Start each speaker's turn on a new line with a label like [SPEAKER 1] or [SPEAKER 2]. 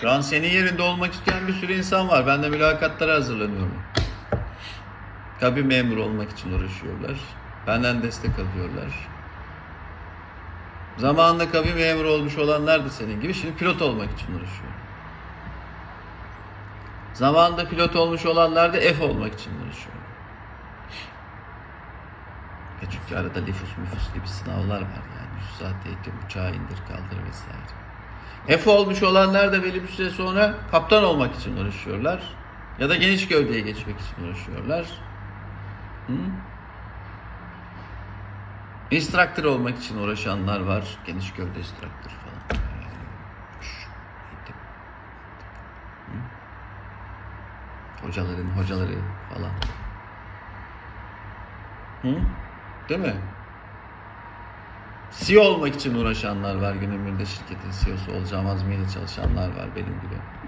[SPEAKER 1] Şu an senin yerinde olmak isteyen bir sürü insan var. Ben de mülakatlara hazırlanıyorum. Kabin memuru olmak için uğraşıyorlar. Benden destek alıyorlar. Zamanında kabin memuru olmuş olanlar da senin gibi şimdi pilot olmak için uğraşıyor. Zamanında pilot olmuş olanlar da F olmak için uğraşıyor. E çünkü arada lifus müfus gibi sınavlar var yani. 100 saat eğitim, uçağı indir kaldır vesaire. F olmuş olanlar da belli bir süre sonra kaptan olmak için uğraşıyorlar. Ya da geniş gövdeye geçmek için uğraşıyorlar. Hı? Instructor olmak için uğraşanlar var. Geniş gövde instructor falan. Hı? Hocaların hocaları falan. Hı? Değil mi? CEO olmak için uğraşanlar var. Günün birinde şirketin CEO'su olacağım azmiyle çalışanlar var benim gibi.